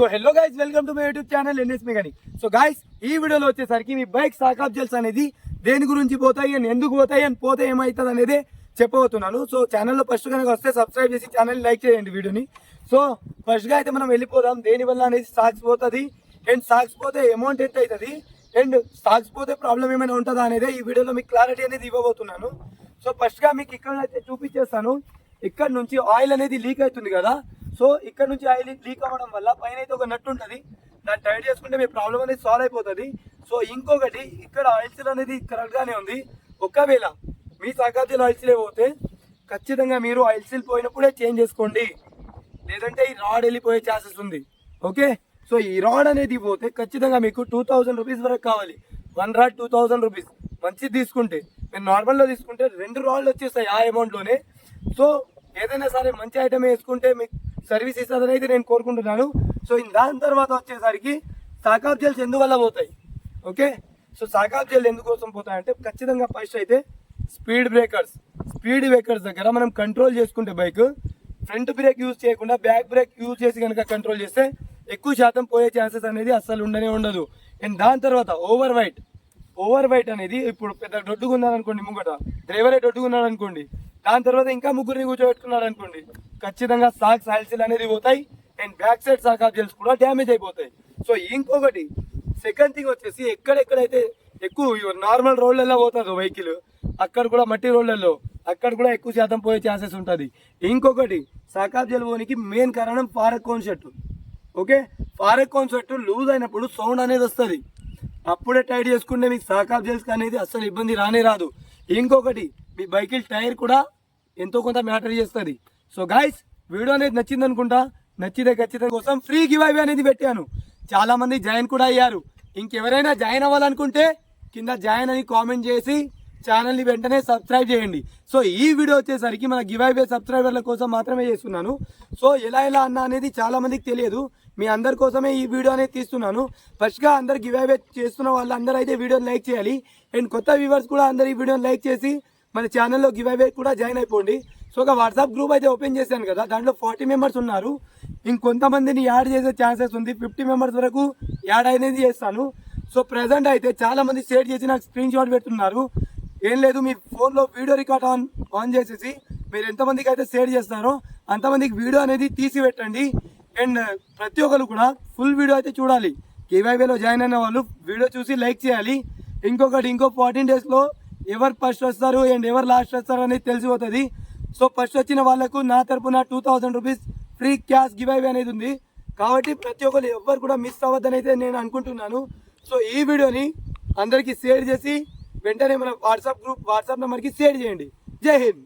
So hello guys welcome to my YouTube channel NS mechanic so guys ఈ వీడియోలో వచ్చేసరికి మీ bike సాకాప్ gels అనేది దేని గురించి పోతాయి అని ఎందుకు పోతాయి అని పోతే ఏమవుతుంది అనేది చెప్పబోతున్నాను. సో ఛానల్లో ఫస్ట్ కనుక వస్తే సబ్స్క్రైబ్ చేసి ఛానల్ లైక్ చేయండి వీడియోని. సో ఫస్ట్గా అయితే మనం వెళ్ళిపోదాం. దేని వల్ల అనేది స్టాక్స్ పోతుంది అండ్ స్టాక్స్ పోతే అమౌంట్ ఎంత అవుతుంది అండ్ స్టాక్స్ పోతే ప్రాబ్లం ఏమైనా ఉంటుందా అనేది ఈ వీడియోలో మీకు క్లారిటీ అనేది ఇవ్వబోతున్నాను. సో ఫస్ట్గా మీకు ఇక్కడ అయితే చూపించేస్తాను. ఇక్కడ నుంచి ఆయిల్ అనేది లీక్ అవుతుంది కదా. సో ఇక్కడ నుంచి ఆయిల్ లీక్ అవ్వడం వల్ల పైన అయితే ఒక నట్టు ఉంటుంది. దాన్ని టైట్ చేసుకుంటే మీ ప్రాబ్లం అనేది సాల్వ్ అయిపోతుంది. సో ఇంకొకటి ఇక్కడ ఆయిల్ సీల్ అనేది కరెక్ట్గానే ఉంది. ఒకవేళ మీ సకాతీలో ఆయిల్ సీల్ పోతే ఖచ్చితంగా మీరు ఆయిల్ సీల్ పోయినప్పుడే చేంజ్ చేసుకోండి. లేదంటే ఈ రాడ్ వెళ్ళిపోయే ఛాన్సెస్ ఉంది. ఓకే? సో ఈ రాడ్ అనేది పోతే ఖచ్చితంగా మీకు టూ థౌజండ్ రూపీస్ వరకు కావాలి. One rod two thousand rupees మంచిది తీసుకుంటే మీరు నార్మల్లో తీసుకుంటే రెండు రాడ్లు వచ్చేస్తాయి ఆ అమౌంట్లోనే సో ఏదైనా సరే మంచి ఐటమ్ వేసుకుంటే మీకు సర్వీస్ ఇస్తుందని అయితే నేను కోరుకుంటున్నాను. సో దాని తర్వాత వచ్చేసరికి సాకాప్ జెల్స్ ఎందువల్ల పోతాయి? ఓకే? సో సాకాప్ జెల్ ఎందుకోసం పోతాయంటే ఖచ్చితంగా ఫస్ట్ అయితే స్పీడ్ బ్రేకర్స్. స్పీడ్ బ్రేకర్స్ దగ్గర మనం కంట్రోల్ చేసుకుంటే బైక్ ఫ్రంట్ బ్రేక్ యూజ్ చేయకుండా బ్యాక్ బ్రేక్ యూజ్ చేసి కనుక కంట్రోల్ చేస్తే ఎక్కువ శాతం పోయే ఛాన్సెస్ అనేది అస్సలు ఉండనే ఉండదు. అండ్ దాని తర్వాత ఓవర్ వైట్. ఓవర్ వైట్ అనేది ఇప్పుడు పెద్ద దొడ్డుకున్నారనుకోండి ముంగట. డ్రైవరే దొడ్డుకున్నాడు అనుకోండి దాని తర్వాత ఇంకా ముగ్గురిని కూర్చోబెట్టుకున్నాడు అనుకోండి ఖచ్చితంగా సాక్స్ హల్సిల్ అనేది పోతాయి. అండ్ బ్యాక్ సైడ్ సాక్ ఆబ్జెల్స్ కూడా డ్యామేజ్ అయిపోతాయి. సో ఇంకొకటి సెకండ్ థింగ్ వచ్చేసి ఎక్కడెక్కడైతే ఎక్కువ నార్మల్ రోడ్లలో పోతుందో వెహికల్ అక్కడ కూడా మట్టి రోడ్లలో అక్కడ కూడా ఎక్కువ శాతం పోయే ఛాన్సెస్ ఉంటుంది. ఇంకొకటి సాకాబ్ జల్ పోనీకి మెయిన్ కారణం ఫారెక్ కాన్సెప్ట్ ఓకే? ఫారెక్ కాన్సెప్ట్ లూజ్ అయినప్పుడు సౌండ్ అనేది వస్తుంది. అప్పుడే టైట్ చేసుకుంటే మీకు సాకాబ్ జెల్స్ అనేది అస్సలు ఇబ్బంది రానే రాదు. ఇంకొకటి మీ బైకిల్ టైర్ కూడా ఎంతో కొంత మ్యాటర్ చేస్తుంది. సో గాయస్ వీడియో అనేది నచ్చింది అనుకుంటా. నచ్చితే ఖచ్చితంగా కోసం ఫ్రీ గివ్ అవే అనేది పెట్టాను. చాలా మంది జాయిన్ కూడా అయ్యారు. ఇంకెవరైనా జాయిన్ అవ్వాలనుకుంటే కింద జాయిన్ అని కామెంట్ చేసి ఛానల్ని వెంటనే సబ్స్క్రైబ్ చేయండి. సో ఈ వీడియో వచ్చేసరికి మన గివ్ అవే సబ్స్క్రైబర్ల కోసం మాత్రమే చేస్తున్నాను. సో ఎలా ఎలా అన్న అనేది చాలా మందికి తెలియదు. మీ అందరి కోసమే ఈ వీడియో అనేది తీస్తున్నాను. ఫస్ట్గా అందరు గివ్ అవే చేస్తున్న వాళ్ళందరూ అయితే వీడియోని లైక్ చేయాలి. అండ్ కొత్త వ్యూవర్స్ కూడా అందరు ఈ వీడియోని లైక్ చేసి మన ఛానల్లో గివ్ అవే కూడా జాయిన్ అయిపోండి. సో ఒక వాట్సాప్ గ్రూప్ అయితే ఓపెన్ చేశాను కదా దాంట్లో ఫార్టీ మెంబర్స్ ఉన్నారు. ఇంకొంతమందిని యాడ్ చేసే ఛాన్సెస్ ఉంది. ఫిఫ్టీ మెంబర్స్ వరకు యాడ్ అనేది చేస్తాను. సో ప్రజెంట్ అయితే చాలామంది షేర్ చేసి నాకు స్క్రీన్ షాట్ పెడుతున్నారు. ఏం లేదు మీ ఫోన్లో వీడియో రికార్డ్ ఆన్ ఆన్ చేసేసి మీరు ఎంతమందికి అయితే షేర్ చేస్తారో అంతమందికి వీడియో అనేది తీసి పెట్టండి అండ్ uh, ప్రతి ఒక్కరు కూడా ఫుల్ వీడియో అయితే చూడాలి. కేవైవేలో జాయిన్ అయిన వాళ్ళు వీడియో చూసి లైక్ చేయాలి. ఇంకొకటి ఇంకో ఫార్టీన్ డేస్లో ఎవరు ఫస్ట్ వస్తారు అండ్ ఎవరు లాస్ట్ వస్తారు అనేది తెలిసిపోతుంది. సో ఫస్ట్ వచ్చిన వాళ్ళకు నా తరపున two thousand rupees free cash giveaway అనేది ఉంది. కాబట్టి ప్రతి ఒక్కరు ఎవ్వరు కూడా మిస్ అవ్వద్దని అయితే నేను అనుకుంటున్నాను. సో ఈ వీడియోని అందరికీ షేర్ చేసి వెంటనే మన వాట్సాప్ గ్రూప్ వాట్సాప్ నెంబర్కి షేర్ చేయండి. జై హింద్.